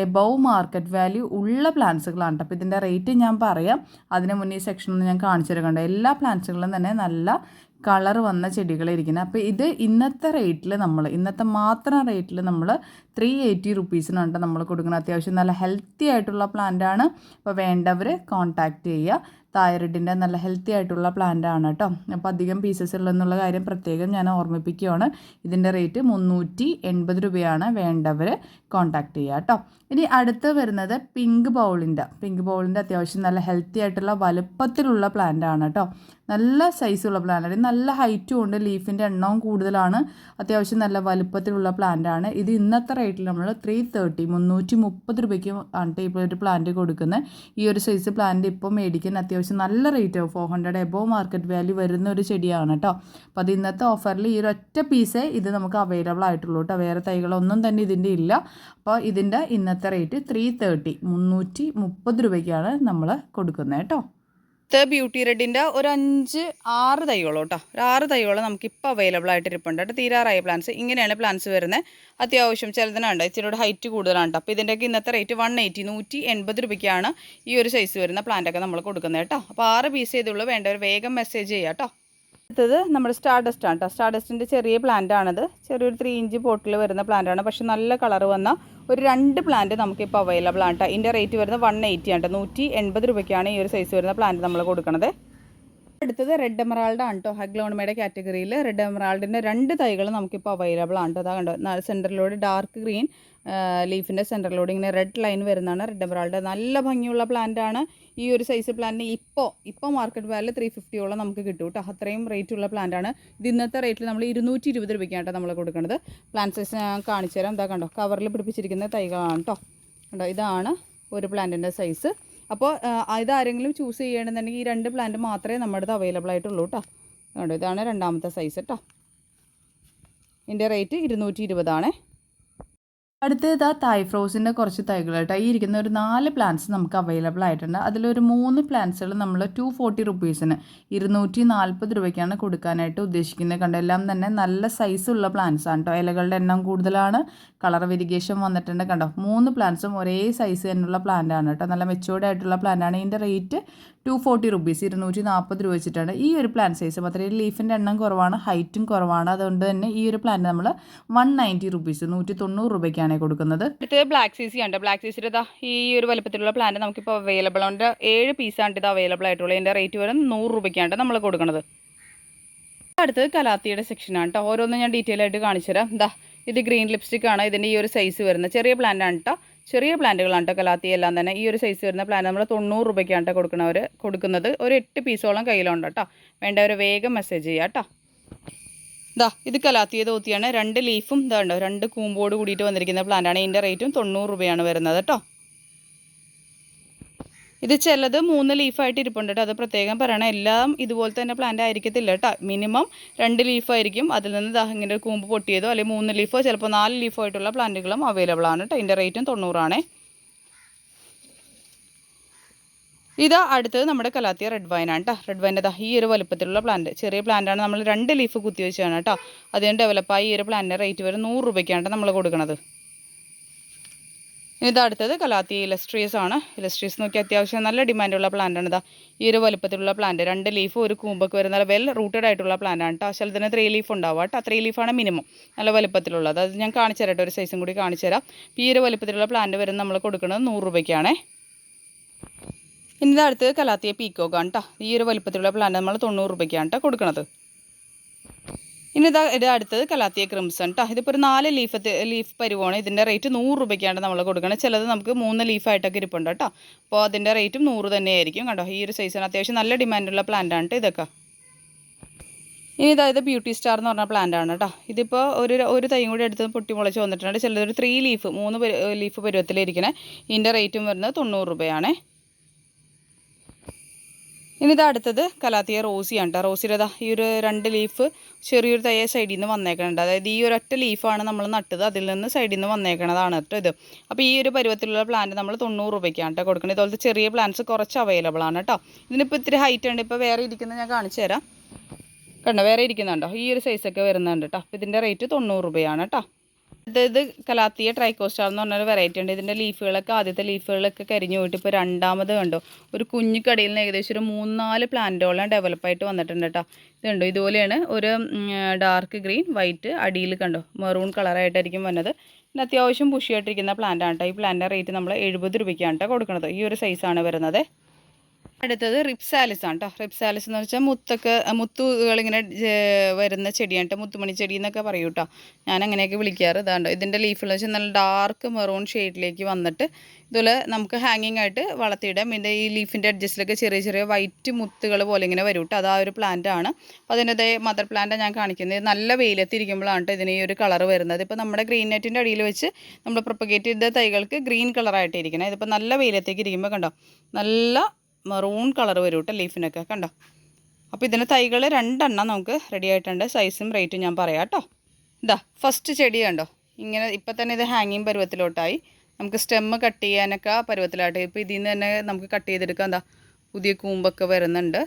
above market value ഉള്ള പ്ലാന്റ്സുകളാണ് അപ്പോൾ ഇതിന്റെ റേറ്റ് ഞാൻ പറയാം. അതിന് മുന്നേ ഈ സെക്ഷനൊന്നും ഞാൻ കാണിച്ചു തരുന്നുണ്ട് എല്ലാ പ്ലാന്റ്സുകളും തന്നെ നല്ല കളർ വന്ന ചെടികളിരിക്കുന്നത് അപ്പോൾ ഇത് ഇന്നത്തെ റേറ്റിൽ നമ്മൾ ഇന്നത്തെ മാത്രം റേറ്റിൽ നമ്മൾ ത്രീ എയ്റ്റി റുപ്പീസിനാണ് നമ്മൾ കൊടുക്കുന്നത് അത്യാവശ്യം നല്ല ഹെൽത്തി ആയിട്ടുള്ള പ്ലാന്റ് ആണ്. അപ്പോൾ വേണ്ടവർ കോൺടാക്റ്റ് ചെയ്യുക. തൈറോയിഡിന്റെ നല്ല ഹെൽത്തി ആയിട്ടുള്ള പ്ലാന്റ് ആണ് കേട്ടോ അപ്പോൾ അധികം പീസസ് ഉള്ളതെന്നുള്ള കാര്യം പ്രത്യേകം ഞാൻ ഓർമ്മിപ്പിക്കുകയാണ് ഇതിന്റെ റേറ്റ് മുന്നൂറ്റി എൺപത് രൂപയാണ് വേണ്ടവർ കോൺടാക്റ്റ് ചെയ്യുക കേട്ടോ ഇനി അടുത്ത് വരുന്നത് പിങ്ക് ബൗളിന്റെ പിങ്ക് ബൗളിന്റെ അത്യാവശ്യം നല്ല ഹെൽത്തി ആയിട്ടുള്ള വലുപ്പത്തിലുള്ള പ്ലാന്റ് ആണ് കേട്ടോ നല്ല സൈസുള്ള പ്ലാന്റ് നല്ല ഹൈറ്റും ഉണ്ട്. ലീഫിന്റെ എണ്ണവും കൂടുതലാണ്. അത്യാവശ്യം നല്ല വലുപ്പത്തിലുള്ള പ്ലാന്റ് ആണ്. ഇത് ഇന്നത്തെ റേറ്റിൽ നമ്മൾ ത്രീ തേർട്ടി മുന്നൂറ്റി മുപ്പത് രൂപയ്ക്ക് ആണ് ഇപ്പോൾ ഒരു പ്ലാന്റ് കൊടുക്കുന്നത് ഈ ഒരു സൈസ് പ്ലാന്റ് ഇപ്പോൾ മേടിക്കാൻ അത്യാവശ്യം നല്ല റേറ്റ് ആവും four hundred above market value വരുന്ന ഒരു ചെടിയാണ് കേട്ടോ അപ്പോൾ അത് ഇന്നത്തെ ഓഫറിൽ ഈ ഒറ്റ പീസേ ഇത് നമുക്ക് അവൈലബിൾ ആയിട്ടുള്ളൂ കേട്ടോ വേറെ തൈകളൊന്നും തന്നെ ഇതിന്റെ ഇല്ല. അപ്പോൾ ഇതിന്റെ ഇന്നത്തെ റേറ്റ് ത്രീ തേർട്ടി മുന്നൂറ്റി മുപ്പത് രൂപയ്ക്കാണ് നമ്മൾ കൊടുക്കുന്നത് കേട്ടോ അടുത്ത ബ്യൂട്ടി റെഡിന്റെ ഒരു അഞ്ച് ആറ് തൈകളോ കേട്ടോ. ഒരു ആറ് തൈകളോ നമുക്കിപ്പോൾ അവൈലബിൾ ആയിട്ട് ഇരിപ്പുണ്ട് കേട്ടോ. തീരാറായ പ്ലാൻസ് ഇങ്ങനെയാണ് പ്ലാൻസ് വരുന്നത് അത്യാവശ്യം ചിലതിനുണ്ട് ഇച്ചിരി ഹൈറ്റ് കൂടുതലാണ് കേട്ടോ. അപ്പോൾ ഇതിന്റെയൊക്കെ ഇന്നത്തെ റേറ്റ് വൺ എയ്റ്റി നൂറ്റി എൺപത് രൂപയ്ക്കാണ് ഈ ഒരു സൈസ് വരുന്ന പ്ലാന്റൊക്കെ നമ്മൾ കൊടുക്കുന്നത് കേട്ടോ. അപ്പോൾ ആറ് പീസ് ചെയ്തുള്ളൂ വേണ്ടവർ വേഗം മെസ്സേജ് ചെയ്യാം കേട്ടോ. അടുത്തത് നമ്മുടെ സ്റ്റാർ ഡസ്റ്റ് ആണ് കേട്ടോ. സ്റ്റാർ ഡസ്റ്റിന്റെ ചെറിയ പ്ലാന്റ് ചെറിയൊരു ത്രീ ഇഞ്ച് പോട്ടിൽ വരുന്ന പ്ലാന്റ് ആണ്. പക്ഷെ നല്ല കളർ വന്ന ഒരു രണ്ട് പ്ലാന്റ് നമുക്കിപ്പോൾ അവൈലബിൾ ആണ് കേട്ടോ ഇതിന്റെ റേറ്റ് വരുന്നത് വൺ എയ്റ്റി ആണ് നൂറ്റി എൺപത് രൂപയ്ക്കാണ് ഈ ഒരു സൈസ് വരുന്ന പ്ലാന്റ് നമ്മൾ കൊടുക്കുന്നത് അടുത്തത് റെഡ് എമറാൾഡ് ആണ് കേട്ടോ ഹഗ്ലോണമയുടെ കാറ്റഗറിയിൽ റെഡ് എമറാൾഡിന്റെ രണ്ട് തൈകൾ നമുക്കിപ്പോൾ അവൈലബിൾ ആണ് കേട്ടോ അതാ കണ്ടോ സെന്ററിലൂടെ ഡാർക്ക് ഗ്രീൻ ലീഫിന്റെ സെന്ററിലൂടെ ഇങ്ങനെ റെഡ് ലൈൻ വരുന്നതാണ് റെഡ് എമറാൾഡ് നല്ല ഭംഗിയുള്ള പ്ലാന്റ് ആണ്. ഈ ഒരു സൈസ് പ്ലാന്റിന് ഇപ്പോൾ ഇപ്പോൾ മാർക്കറ്റ് വാല്യൂ ത്രീ ഫിഫ്റ്റിയോളം നമുക്ക് കിട്ടും കേട്ടോ അത്രയും റേറ്റ് ഉള്ള പ്ലാന്റ് ആണ്. ഇത് ഇന്നത്തെ റേറ്റിൽ നമ്മൾ ഇരുന്നൂറ്റി ഇരുപത് രൂപയ്ക്കാണ് നമ്മൾ കൊടുക്കുന്നത് പ്ലാന്റ് സൈസ് ഞാൻ കാണിച്ചു തരാം എന്താ കണ്ടോ കവറിൽ പിടിപ്പിച്ചിരിക്കുന്ന തൈകളാണ് കേട്ടോ കണ്ടോ ഇതാണ് ഒരു പ്ലാന്റിന്റെ സൈസ് അപ്പോൾ ഇതാരെങ്കിലും ചൂസ് ചെയ്യണമെന്നുണ്ടെങ്കിൽ ഈ രണ്ട് പ്ലാന്റ് മാത്രമേ നമ്മുടെ അടുത്ത് അവൈലബിൾ ആയിട്ടുള്ളൂ കേട്ടോ കണ്ടോ ഇതാണ് രണ്ടാമത്തെ സൈസ് കേട്ടോ ഇതിന്റെ റേറ്റ് ഇരുന്നൂറ്റി ഇരുപതാണേ അടുത്തത് ആ തായ് ഫ്രോസിന്റെ കുറച്ച് തൈകൾ കേട്ടോ ഈ ഇരിക്കുന്ന ഒരു നാല് പ്ലാന്റ്സ് നമുക്ക് അവൈലബിൾ ആയിട്ടുണ്ട്. അതിലൊരു മൂന്ന് പ്ലാന്റ്സുകൾ നമ്മൾ ടു ഫോർട്ടി റുപ്പീസിന് ഇരുന്നൂറ്റി നാൽപ്പത് രൂപയ്ക്കാണ് കൊടുക്കാനായിട്ട് ഉദ്ദേശിക്കുന്നത്. കണ്ടോ എല്ലാം തന്നെ നല്ല സൈസുള്ള പ്ലാന്റ്സ് ആണ് കേട്ടോ ഇലകളുടെ എണ്ണം കൂടുതലാണ്. കളർ വെരിഗേഷൻ വന്നിട്ടുണ്ട് കണ്ടോ? മൂന്ന് പ്ലാന്റ്സും ഒരേ സൈസ് തന്നെയുള്ള പ്ലാന്റ് ആണ് കേട്ടോ. നല്ല മെച്ചോർഡ് ആയിട്ടുള്ള പ്ലാന്റ് ആണ്. ഇതിന്റെ റേറ്റ് ടു ഫോർട്ടി റുപ്പീസ് ഇരുന്നൂറ്റി നാൽപ്പത് രൂപ വെച്ചിട്ടാണ്. ഈ ഒരു പ്ലാന്റ് സൈസ് മാത്രമേ ലീഫിന്റെ എണ്ണം കുറവാണ് ഹൈറ്റും കുറവാണ്. അതുകൊണ്ട് തന്നെ ഈ ഒരു പ്ലാന്റ് നമ്മൾ വൺ നയന്റി റുപ്പീസ് നൂറ്റി തൊണ്ണൂറ് രൂപയ്ക്കാണ് കൊടുക്കുന്നത്. അടുത്ത് ബ്ലാക്ക് സീസി ഉണ്ട് ബ്ലാക്ക് ഇതാ ഈ ഒരു വലുപ്പത്തിലുള്ള പ്ലാന്റ് നമുക്കിപ്പോൾ അവൈലബിൾ ഉണ്ട്. ഏഴ് പീസാണ് ഇത് അവൈലബിൾ ആയിട്ടുള്ളത്. ഇതിന്റെ റേറ്റ് വരും നൂറ് രൂപയ്ക്കാണ് നമ്മൾ കൊടുക്കുന്നത് അടുത്തത് കലാത്തിയുടെ സെക്ഷനാണ് കേട്ടോ. ഓരോന്നും ഞാൻ ഡീറ്റെയിൽ ആയിട്ട് കാണിച്ചു തരാം ഇതാ ഗ്രീൻ ലിപ്സ്റ്റിക് ആണ്. ഇതിന്റെ ഈ ഒരു സൈസ് വരുന്നത്. ചെറിയ പ്ലാന്റ് ആണ് കേട്ടോ ചെറിയ പ്ലാന്റുകളാണ് കേട്ടോ കലാത്തി എല്ലാം തന്നെ. ഈ ഒരു സൈസ് വരുന്ന പ്ലാന്റ് നമ്മൾ തൊണ്ണൂറ് രൂപയ്ക്കാണ് കേട്ടോ കൊടുക്കുന്നവർ കൊടുക്കുന്നത്. ഒരു എട്ട് പീസോളം കയ്യിലുണ്ട് കേട്ടോ വേണ്ടവർ വേഗം മെസ്സേജ് ചെയ്യാം കേട്ടോ ഇതാ ഇത് കലാത്തിയ തോത്തിയാണ് രണ്ട് ലീഫും ഇതാ ഉണ്ടോ രണ്ട് കൂമ്പോട് കൂടിയിട്ട് വന്നിരിക്കുന്ന പ്ലാന്റാണ് ഇതിന്റെ റേറ്റും തൊണ്ണൂറ് രൂപയാണ് വരുന്നത് കേട്ടോ ഇത് ചിലത് മൂന്ന് ലീഫായിട്ട് ഇരിപ്പുണ്ട് കേട്ടോ. അത് പ്രത്യേകം പറയണം. എല്ലാം ഇതുപോലെ തന്നെ പ്ലാന്റ് ആയിരിക്കത്തില്ല കേട്ടോ. മിനിമം രണ്ട് ലീഫായിരിക്കും അതിൽ നിന്ന് ദാ ഒരു കൂമ്പ് പൊട്ടിയതോ അല്ലെങ്കിൽ മൂന്ന് ലീഫോ ചിലപ്പോൾ നാല് ലീഫോ ആയിട്ടുള്ള പ്ലാന്റുകളും അവൈലബിൾ ആണ് കേട്ടോ. ഇതിന്റെ റേറ്റും തൊണ്ണൂറാണേ. ഇത് അടുത്തത് നമ്മുടെ കലാത്തിയ റെഡ് വൈനാണ് കേട്ടോ. റെഡ് വൈന്റെ ഈ ഒരു വലുപ്പത്തിലുള്ള പ്ലാന്റ് ചെറിയ പ്ലാന്റാണ് നമ്മൾ രണ്ട് ലീഫ് കുത്തി വെച്ചാണ് കേട്ടോ. അതിന് ഡെവലപ്പായി ഈ ഒരു പ്ലാന്റിന്റെ റേറ്റ് വരെ നൂറ് രൂപയ്ക്കാണ് നമ്മൾ കൊടുക്കുന്നത് ഇത് അടുത്തത് കലാത്തി ഇലസ്ട്രീസ് ആണ്. ഇലസ്ട്രീസ് നോക്കി അത്യാവശ്യം നല്ല ഡിമാൻഡുള്ള പ്ലാന്റ് ആണ് ഇതാ ഈ ഒരു വലുപ്പത്തിലുള്ള പ്ലാന്റ് രണ്ട് ലീഫ് ഒരു കൂമ്പൊക്കെ വരുന്ന വെൽ റൂട്ടഡ് ആയിട്ടുള്ള പ്ലാന്റ് ആണ് കേട്ടോ ചിലതിന് ത്രീ ലീഫ് ഉണ്ടാവുക കേട്ടോ ത്രീ ലീഫാണ് മിനിമം നല്ല വലുപ്പത്തിലുള്ളത്. അത് ഞാൻ കാണിച്ചു തരാം ഒരു സൈസും കൂടി കാണിച്ചു തരാം. ഈ ഒരു വലുപ്പത്തിലുള്ള പ്ലാന്റ് വരുന്ന നമ്മൾ കൊടുക്കുന്നത് നൂറ് രൂപയ്ക്കാണേ. ഇനി അടുത്തത് കലാത്തിയ പീക്കോക്കാണ് കേട്ടോ ഈ ഒരു വലുപ്പത്തിലുള്ള പ്ലാന്റ് നമ്മൾ തൊണ്ണൂറ് രൂപയ്ക്കാണ് കേട്ടോ കൊടുക്കുന്നത് ഇനി ഇതാ ഇത് അടുത്തത് കലാത്തിയ ക്രിംസൺ കേട്ടോ ഇതിപ്പോൾ ഒരു നാല് ലീഫ് ലീഫ് പരുവാണ്. ഇതിന്റെ റേറ്റ് നൂറ് രൂപയ്ക്കാണ് നമ്മൾ കൊടുക്കുന്നത് ചിലത് നമുക്ക് മൂന്ന് ലീഫായിട്ടൊക്കെ ഇരിപ്പുണ്ട് കേട്ടോ അപ്പോൾ അതിന്റെ റേറ്റും നൂറ് തന്നെയായിരിക്കും കണ്ടോ. ഈ ഒരു സൈസിന് അത്യാവശ്യം നല്ല ഡിമാൻഡുള്ള പ്ലാന്റാണ് കേട്ടോ ഇതൊക്കെ. ഇനി ഇതായത് ബ്യൂട്ടി സ്റ്റാർ എന്ന് പറഞ്ഞ പ്ലാന്റ് ആണ് കേട്ടോ ഇതിപ്പോൾ ഒരു ഒരു തൈയും കൂടി എടുത്ത് പൊട്ടി മുളച്ച് വന്നിട്ടുണ്ട് ചിലതൊരു ത്രീ ലീഫ് മൂന്ന് ലീഫ് പരുവത്തിലിരിക്കണേ. ഇതിന്റെ റേറ്റും വരുന്നത് തൊണ്ണൂറ് രൂപയാണേ. ഇനി അടുത്തത് കലാത്തിയ റോസിയാണ് കേട്ടോ റോസിയുടെ ഈ ഒരു രണ്ട് ലീഫ് ചെറിയൊരു തയ്യ സൈഡിൽ നിന്ന് വന്നേക്കണുണ്ട്. അതായത് ഈ ഒരു ഒറ്റ ലീഫാണ് നമ്മൾ നട്ടത്. അതിൽ നിന്ന് സൈഡിൽ നിന്ന് വന്നേക്കണതാണ് കേട്ടോ ഇത്. അപ്പോൾ ഈ ഒരു പരുവത്തിലുള്ള പ്ലാന്റ് നമ്മൾ തൊണ്ണൂറ് രൂപയ്ക്കാണ് കേട്ടോ കൊടുക്കുന്നത് ഇതുപോലത്തെ ചെറിയ പ്ലാന്റ്സ് കുറച്ച് അവൈലബിൾ ആണ് കേട്ടോ ഇതിനിപ്പോൾ ഇത്തിരി ഹൈറ്റ് ഉണ്ട്. ഇപ്പോൾ വേറെ ഇരിക്കുന്നത് ഞാൻ കാണിച്ചു തരാം. കണ്ടോ? വേറെ ഇരിക്കുന്നുണ്ടോ? ഈ ഒരു സൈസൊക്കെ വരുന്നുണ്ട് കേട്ടോ അപ്പോൾ ഇതിന്റെ റേറ്റ് തൊണ്ണൂറ് രൂപയാണ് കേട്ടോ ഇത് കലാത്തിയ ട്രൈക്കോസ്റ്റാർ എന്ന് പറഞ്ഞൊരു വെറൈറ്റി ഉണ്ട്. ഇതിന്റെ ലീഫുകളൊക്കെ ആദ്യത്തെ ലീഫുകളൊക്കെ കരിഞ്ഞു പോയിട്ട് ഇപ്പോൾ രണ്ടാമത് കണ്ടോ. ഒരു കുഞ്ഞു കടയിൽ നിന്ന് ഏകദേശം ഒരു മൂന്നാൽ പ്ലാന്റുകളാണ് ഡെവലപ്പായിട്ട് വന്നിട്ടുണ്ട് കേട്ടോ ഇതുണ്ടോ ഇതുപോലെയാണ് ഒരു ഡാർക്ക് ഗ്രീൻ വൈറ്റ് അടിയിൽ കണ്ടോ. മെറൂൺ കളറായിട്ടായിരിക്കും വന്നത്. പിന്നെ അത്യാവശ്യം പുഷിയായിട്ടിരിക്കുന്ന പ്ലാന്റാണ് കേട്ടോ ഈ പ്ലാന്റിന്റെ റേറ്റ് നമ്മൾ എഴുപത് രൂപയ്ക്കാണ് കേട്ടോ കൊടുക്കുന്നത് ഈ ഒരു സൈസാണ് വരുന്നത്. അടുത്തത് റിപ്സാലിസ് ആണ് കേട്ടോ റിപ്സാലിസ് എന്ന് വെച്ചാൽ മുത്തൊക്കെ മുത്തുകളിങ്ങനെ വരുന്ന ചെടിയാണ് കേട്ടോ മുത്തുമണി ചെടി എന്നൊക്കെ പറയൂ കേട്ടോ ഞാൻ അങ്ങനെയൊക്കെ വിളിക്കാറ്. ഇതാണ്ടോ ഇതിന്റെ ലീഫിൽ വെച്ചാൽ നല്ല ഡാർക്ക് മെറൂൺ ഷെയ്ഡിലേക്ക് വന്നിട്ട് ഇതുപോലെ നമുക്ക് ഹാങ്ങിങ് ആയിട്ട് വളർത്തിയിടാം. ഇതിന്റെ ഈ ലീഫിന്റെ അഡ്ജസ്റ്റിലൊക്കെ ചെറിയ ചെറിയ വൈറ്റ് മുത്തുകൾ പോലെ ഇങ്ങനെ വരും കേട്ടോ അത് ഒരു പ്ലാന്റ് ആണ്. അപ്പോൾ അതിന്റെ മദർ പ്ലാന്റ് ഞാൻ കാണിക്കുന്നത്. നല്ല വെയിലത്തിരിക്കുമ്പോഴാണ് കേട്ടോ ഇതിന് ഈ ഒരു കളർ വരുന്നത്. ഇപ്പോൾ നമ്മുടെ ഗ്രീൻ നെറ്റിന്റെ അടിയിൽ വെച്ച് നമ്മൾ പ്രൊപ്പഗേറ്റ് ചെയ്ത തൈകൾക്ക് ഗ്രീൻ കളറായിട്ട് ഇരിക്കണം ഇതിപ്പോൾ നല്ല വെയിലത്തേക്ക് ഇരിക്കുമ്പോൾ കണ്ടോ നല്ല മെറൂൺ കളർ വരും കേട്ടോ ലീഫിനൊക്കെ കണ്ടോ? അപ്പോൾ ഇതിന്റെ തൈകൾ രണ്ടെണ്ണം നമുക്ക് റെഡി ആയിട്ടുണ്ട്. സൈസും റേറ്റും ഞാൻ പറയാം കേട്ടോ. ഇതാ ഫസ്റ്റ് ചെടി കണ്ടോ? ഇങ്ങനെ ഇപ്പം തന്നെ ഇത് ഹാങ്ങിങ് പരുവത്തിലോട്ടായി. നമുക്ക് സ്റ്റെമ്മ് കട്ട് ചെയ്യാനൊക്കെ പരുവത്തിലായിട്ട് ഇപ്പോൾ ഇതിൽ നിന്ന് തന്നെ നമുക്ക് കട്ട് ചെയ്തെടുക്കാം. എന്താ പുതിയ കൂമ്പൊക്കെ വരുന്നുണ്ട്.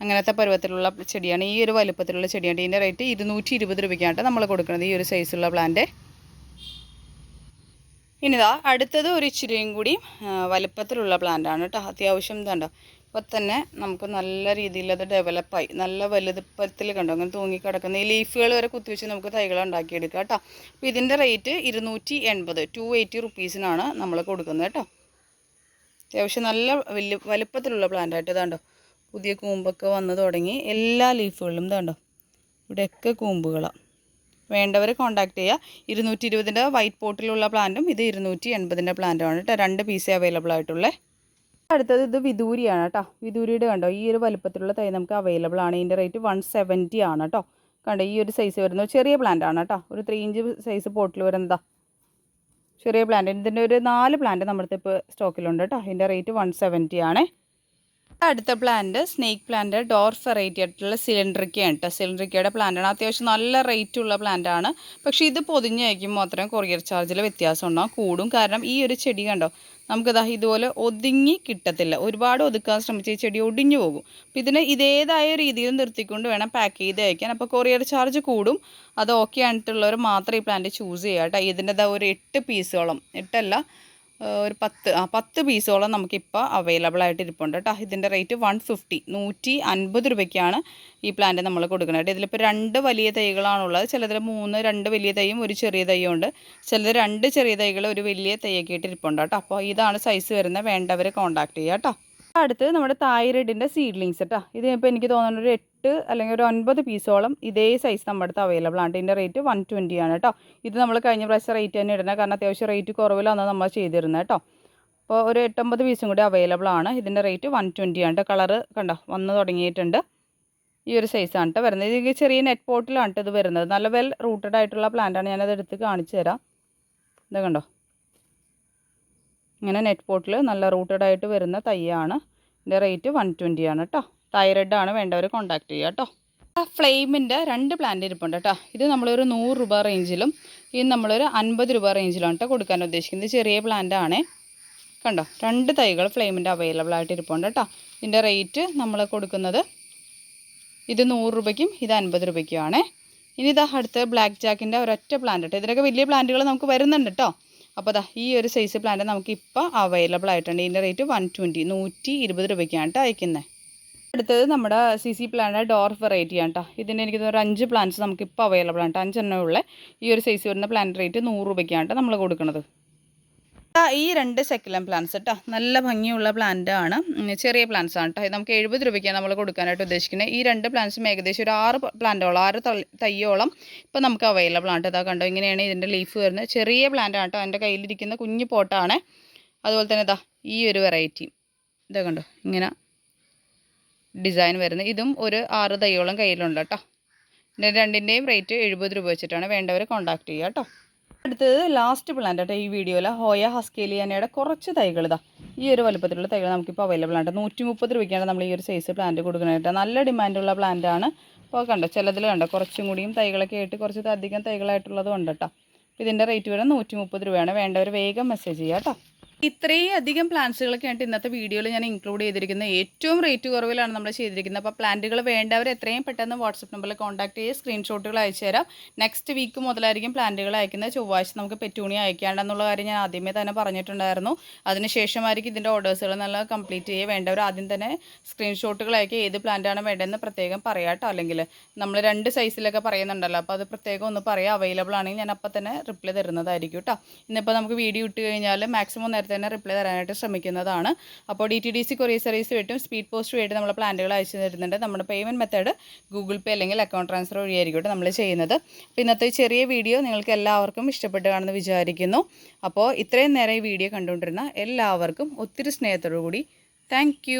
അങ്ങനത്തെ പരുവത്തിലുള്ള ചെടിയാണ്. ഈ ഒരു വലുപ്പത്തിലുള്ള ചെടിയാണ്. ഇതിന്റെ റേറ്റ് ഇരുന്നൂറ്റി ഇരുപത് രൂപയ്ക്കാണ് നമ്മൾ കൊടുക്കുന്നത് ഈ ഒരു സൈസുള്ള പ്ലാന്റ് ഇനിതാ അടുത്തത് ഒരു ഇച്ചിരിയും കൂടി വലുപ്പത്തിലുള്ള പ്ലാന്റ് ആണ് കേട്ടോ അത്യാവശ്യം ഇതുണ്ടോ ഇപ്പൊ തന്നെ നമുക്ക് നല്ല രീതിയിൽ അത് ഡെവലപ്പായി നല്ല വലുപ്പത്തിൽ കണ്ടോ. അങ്ങനെ തൂങ്ങിക്കിടക്കുന്ന ഈ ലീഫുകൾ വരെ കുത്തിവെച്ച് നമുക്ക് തൈകൾ ഉണ്ടാക്കിയെടുക്കാം കേട്ടോ അപ്പോൾ ഇതിന്റെ റേറ്റ് ഇരുന്നൂറ്റി എൺപത് ടു എയ്റ്റി റുപ്പീസിനാണ് നമ്മൾ കൊടുക്കുന്നത് കേട്ടോ അത്യാവശ്യം നല്ല വലിയ വലുപ്പത്തിലുള്ള പ്ലാന്റ് ആയിട്ട് ഇതാണ്ടോ പുതിയ കൂമ്പൊക്കെ വന്ന് തുടങ്ങി എല്ലാ ലീഫുകളിലും ഇതാണ്ടോ ഇവിടെയൊക്കെ കൂമ്പുകളാണ് വേണ്ടവർ കോൺടാക്ട് ചെയ്യുക ഇരുന്നൂറ്റി ഇരുപതിന്റെ വൈറ്റ് പോട്ടിലുള്ള പ്ലാന്റും ഇത് ഇരുന്നൂറ്റി എൺപതിന്റെ പ്ലാന്റുമാണ് കേട്ടോ രണ്ട് പീസേ അവൈലബിൾ ആയിട്ടുള്ളത് അടുത്തത് ഇത് വിദൂരിയാണ് കേട്ടോ വിദൂരിയുടെ കണ്ടോ? ഈ ഒരു വലുപ്പത്തിലുള്ള തൈ നമുക്ക് അവൈലബിൾ ആണ്. ഇതിന്റെ റേറ്റ് വൺ സെവന്റി ആണ് കേട്ടോ കണ്ടോ? ഈ ഒരു സൈസ് വരുന്നത് ചെറിയ പ്ലാന്റ് ആണ് കേട്ടോ ഒരു ത്രീ ഇഞ്ച് സൈസ് പോട്ടിൽ വരുന്നതാ ചെറിയ പ്ലാന്റ് ഇതിന്റെ ഒരു നാല് പ്ലാന്റ് നമ്മുടെ ഇപ്പോൾ സ്റ്റോക്കിലുണ്ട് കേട്ടോ ഇതിന്റെ റേറ്റ് വൺ സെവന്റി ആണ്. അടുത്ത plant snake plant dwarf variety ആയിട്ടുള്ള സിലിണ്ടറിക്കയാണ് കേട്ടോ സിലിണ്ടറിക്കയുടെ പ്ലാന്റാണ് അത്യാവശ്യം നല്ല റേറ്റ് ഉള്ള പ്ലാന്റ് ആണ്. പക്ഷേ ഇത് പൊതിഞ്ഞ് വയ്ക്കുമ്പോൾ മാത്രമേ കൊറിയർ ചാർജിൽ വ്യത്യാസം ഉണ്ടാകും കൂടും. കാരണം ഈ ഒരു ചെടി കണ്ടോ? നമുക്കിതാ ഇതുപോലെ ഒതുങ്ങി കിട്ടത്തില്ല. ഒരുപാട് ഒതുക്കാൻ ശ്രമിച്ച് ഈ ചെടി ഒടിഞ്ഞു പോകും. അപ്പോൾ ഇതിന് ഇതേതായ രീതിയിൽ നിർത്തിക്കൊണ്ട് വേണം പാക്ക് ചെയ്ത് അയക്കാൻ അപ്പോൾ കൊറിയർ ചാർജ് കൂടും. അത് ഓക്കെ ആയിട്ടുള്ളവർ മാത്രം ഈ പ്ലാന്റ് ചൂസ് ചെയ്യാം കേട്ടോ ഇതിന്റെതാ ഒരു എട്ട് പീസോളം എട്ടല്ല ഒരു പത്ത് ആ പത്ത് പീസോളം നമുക്കിപ്പോൾ അവൈലബിൾ ആയിട്ട് ഇരിപ്പുണ്ട് കേട്ടോ ഇതിന്റെ റേറ്റ് വൺ ഫിഫ്റ്റി നൂറ്റി അൻപത് രൂപയ്ക്കാണ് ഈ പ്ലാന്റ് നമ്മൾ കൊടുക്കുന്നത് കേട്ടോ ഇതിലിപ്പോൾ രണ്ട് വലിയ തൈകളാണുള്ളത്. ചിലതിൽ മൂന്ന് രണ്ട് വലിയ തൈയും ഒരു ചെറിയ തൈയും ഉണ്ട്. ചിലത് രണ്ട് ചെറിയ തൈകൾ ഒരു വലിയ തൈയൊക്കെ ആയിട്ട് ഇരിപ്പുണ്ട് കേട്ടോ അപ്പോൾ ഇതാണ് സൈസ് വരുന്നത് വേണ്ടവരെ കോൺടാക്ട് ചെയ്യുക കേട്ടോ അടുത്ത് നമ്മുടെ തൈറോയിഡിന്റെ സീഡ്ലിങ്സ് കേട്ടോ ഇത് ഇപ്പോൾ എനിക്ക് തോന്നുന്നു ഒരു എട്ട് അല്ലെങ്കിൽ ഒരു ഒൻപത് പീസോളം ഇതേ സൈസ് നമ്മുടെ അടുത്ത് അവൈലബിൾ ആണ്. ഇതിന്റെ റേറ്റ് വൺ ട്വന്റി ആണ് കേട്ടോ ഇത് നമ്മൾ കഴിഞ്ഞ പ്രാവശ്യം റേറ്റ് തന്നെ ഇടുന്നത് കാരണം അത്യാവശ്യം റേറ്റ് കുറവിലാണ് നമ്മൾ ചെയ്തിരുന്നത് കേട്ടോ അപ്പോൾ ഒരു എട്ടൊമ്പത് പീസും കൂടി അവൈലബിൾ ആണ്. ഇതിന്റെ റേറ്റ് വൺ ട്വന്റി ആണ് കേട്ടോ കളറ് കണ്ടോ? വന്ന് തുടങ്ങിയിട്ടുണ്ട്. ഈ ഒരു സൈസാണ് കേട്ടോ വരുന്നത്. ഇത് ചെറിയ നെറ്റ് പോട്ടിലാണ് ഇത് വരുന്നത്. നല്ല വെൽ റൂട്ടഡ് ആയിട്ടുള്ള പ്ലാന്റാണ് ഞാനത് എടുത്ത് കാണിച്ചു തരാം. ഇത് കണ്ടോ? ഇങ്ങനെ നെറ്റ് പോട്ടിൽ നല്ല റൂട്ടഡ് ആയിട്ട് വരുന്ന തൈയാണ് ഇതിന്റെ റേറ്റ് വൺ ട്വന്റി ആണ് കേട്ടോ റെഡ് ആണ് വേണ്ടവർ കോൺടാക്ട് ചെയ്യുക കേട്ടോ ഫ്ലെയിമിന്റെ രണ്ട് പ്ലാന്റ് ഇരിപ്പുണ്ട് കേട്ടോ ഇത് നമ്മളൊരു നൂറ് രൂപ റേഞ്ചിലും ഇത് നമ്മളൊരു അൻപത് രൂപ റേഞ്ചിലാണ് കേട്ടോ കൊടുക്കാൻ ഉദ്ദേശിക്കുന്നത്. ചെറിയ പ്ലാന്റ് ആണേ. കണ്ടോ? രണ്ട് തൈകൾ ഫ്ലെയിമിന്റെ അവൈലബിൾ ആയിട്ട് ഇരിപ്പുണ്ട് കേട്ടോ ഇതിന്റെ റേറ്റ് നമ്മൾ കൊടുക്കുന്നത് ഇത് നൂറ് രൂപയ്ക്കും ഇത് അൻപത് രൂപയ്ക്കുമാണേ ഇനി ഇതാ അടുത്ത് ബ്ലാക്ക് ജാക്കിന്റെ ഒരൊറ്റ പ്ലാന്റ് കേട്ടോ ഇതിനൊക്കെ വലിയ പ്ലാന്റുകൾ നമുക്ക് വരുന്നുണ്ട് കേട്ടോ അപ്പോൾ അതാ ഈ ഒരു സൈസ് പ്ലാന്റ് നമുക്ക് ഇപ്പോൾ അവൈലബിൾ ആയിട്ടുണ്ട്. ഇതിന്റെ റേറ്റ് വൺ ട്വന്റി നൂറ്റി ഇരുപത് രൂപയ്ക്കാണ് കേട്ടോ അയക്കുന്നത് അടുത്തത് നമ്മുടെ C C plant dwarf variety ആണ് കേട്ടോ ഇതിന്റെ എനിക്ക് ഒരു അഞ്ച് പ്ലാന്റ്സ് നമുക്ക് ഇപ്പോൾ അവൈലബിൾ ആണ് കേട്ടോ അഞ്ചെണ്ണമുള്ള ഈ ഒരു സൈസ് വരുന്ന പ്ലാന്റ് റേറ്റ് നൂറ് രൂപയ്ക്കാണ് കേട്ടോ നമ്മൾ കൊടുക്കുന്നത് ഈ രണ്ട് സെക്കുലം പ്ലാന്റ്സ് കേട്ടോ നല്ല ഭംഗിയുള്ള പ്ലാന്റ് ആണ്. ചെറിയ പ്ലാന്റ്സ് ആണ് കേട്ടോ നമുക്ക് എഴുപത് രൂപയ്ക്കാണ് നമ്മൾ കൊടുക്കാനായിട്ട് ഉദ്ദേശിക്കുന്നത് ഈ രണ്ട് പ്ലാന്റ്സും ഏകദേശം ഒരു ആറ് പ്ലാന്റോളം ആറ് തയ്യോളം ഇപ്പോൾ നമുക്ക് അവൈലബിൾ ആണ് ഇതാ കണ്ടോ ഇങ്ങനെയാണ് ഇതിന്റെ ലീഫ് വരുന്നത് ചെറിയ പ്ലാന്റ് ആണ് കേട്ടോ എന്റെ കയ്യിലിരിക്കുന്ന കുഞ്ഞു പോട്ടാണ്. അതുപോലെ തന്നെ ഇതാ ഈ ഒരു വെറൈറ്റി ഇതാ കണ്ടോ ഇങ്ങനെ ഡിസൈൻ വരുന്നത് ഇതും ഒരു ആറ് തയ്യോളം കയ്യിലുണ്ട് കേട്ടോ ഇതിന്റെ രണ്ടിന്റെയും റേറ്റ് എഴുപത് രൂപ വെച്ചിട്ടാണ് വേണ്ടവർ കോൺടാക്ട് ചെയ്യുക കേട്ടോ അടുത്തത് ലാസ്റ്റ് പ്ലാന്റ് കേട്ടോ ഈ വീഡിയോയിൽ ഹോയ ഹസ്കേലിയാനയുടെ കുറച്ച് തൈകൾ ഇതാ. ഈ ഒരു വലുപ്പത്തിലുള്ള തൈകൾ നമുക്കിപ്പോൾ അവൈലബിൾ ആണ് നൂറ്റി മുപ്പത് രൂപയ്ക്കാണ് നമ്മൾ ഈ ഒരു സൈസ് പ്ലാന്റ് കൊടുക്കുന്നത് നല്ല ഡിമാൻഡുള്ള പ്ലാന്റ് ആണ്. അപ്പോൾ കണ്ടോ ചിലതിൽ കണ്ടോ കുറച്ചും കൂടിയും തൈകളൊക്കെ ആയിട്ട് കുറച്ച് അധികം തൈകളായിട്ടുള്ളത് ഉണ്ട് കേട്ടോ ഇതിന്റെ റേറ്റ് വരുന്നത് നൂറ്റി മുപ്പത് രൂപയാണ്. വേണ്ടവർ വേഗം മെസ്സേജ് ചെയ്യാം കേട്ടോ ഇത്രയും അധികം പ്ലാന്റ്സുകളൊക്കെ ആയിട്ട് ഇന്നത്തെ വീഡിയോയിൽ ഞാൻ ഇൻക്ലൂഡ് ചെയ്തിരിക്കുന്നത് ഏറ്റവും റേറ്റ് കുറവിലാണ് നമ്മൾ ചെയ്തിരിക്കുന്നത്. അപ്പോൾ പ്ലാന്റുകൾ വേണ്ടവർ എത്രയും പെട്ടെന്ന് വാട്സപ്പ് നമ്പറിൽ കോൺടാക്ട് ചെയ്ത് സ്ക്രീൻഷോട്ടുകൾ അയച്ചു തരാം. നെക്സ്റ്റ് വീക്ക് മുതലായിരിക്കും പ്ലാന്റുകൾ അയക്കുന്നത്. ചൊവ്വാഴ്ച നമുക്ക് പെറ്റൂണി അയക്കാണ്ടെന്നുള്ള കാര്യം ഞാൻ ആദ്യമേ തന്നെ പറഞ്ഞിട്ടുണ്ടായിരുന്നു. അതിനുശേഷമായിരിക്കും ഇതിന്റെ ഓർഡേഴ്സുകൾ നല്ല കംപ്ലീറ്റ് ചെയ്യുക വേണ്ടവർ ആദ്യം തന്നെ സ്ക്രീൻഷോട്ടുകൾ അയക്കുക ഏത് പ്ലാന്റാണ് വേണ്ടതെന്ന് പ്രത്യേകം പറയാട്ടോ അല്ലെങ്കിൽ നമ്മൾ രണ്ട് സൈസിലൊക്കെ പറയുന്നുണ്ടല്ലോ. അപ്പോൾ അത് പ്രത്യേകം ഒന്ന് പറയാം. അവൈലബിൾ ആണെങ്കിൽ ഞാൻ അപ്പം തന്നെ റിപ്ലൈ തരുന്നതായിരിക്കും കേട്ടോ. ഇന്നിപ്പോൾ നമുക്ക് വീഡിയോ ഇട്ട് കഴിഞ്ഞാൽ മാക്സിമം നേരത്തെ തന്നെ റിപ്ലൈ തരാനായിട്ട് ശ്രമിക്കുന്നതാണ്. അപ്പോൾ D T D C courier service വഴിയും സ്പീഡ് പോസ്റ്റ് വഴിയിട്ട് നമ്മൾ പ്ലാന്റുകൾ അയച്ചു തരുന്നുണ്ട്. നമ്മുടെ പേയ്മെന്റ് മെത്തേഡ് ഗൂഗിൾ പേ അല്ലെങ്കിൽ അക്കൗണ്ട് ട്രാൻസ്ഫർ വഴിയായിരിക്കും നമ്മൾ ചെയ്യുന്നത്. അപ്പോൾ ഇന്നത്തെ ചെറിയ വീഡിയോ നിങ്ങൾക്ക് എല്ലാവർക്കും ഇഷ്ടപ്പെട്ട് കാണുമെന്ന് വിചാരിക്കുന്നു. അപ്പോൾ ഇത്രയും നേരം ഈ വീഡിയോ കണ്ടുകൊണ്ടിരുന്ന എല്ലാവർക്കും ഒത്തിരി സ്നേഹത്തോടു കൂടി താങ്ക്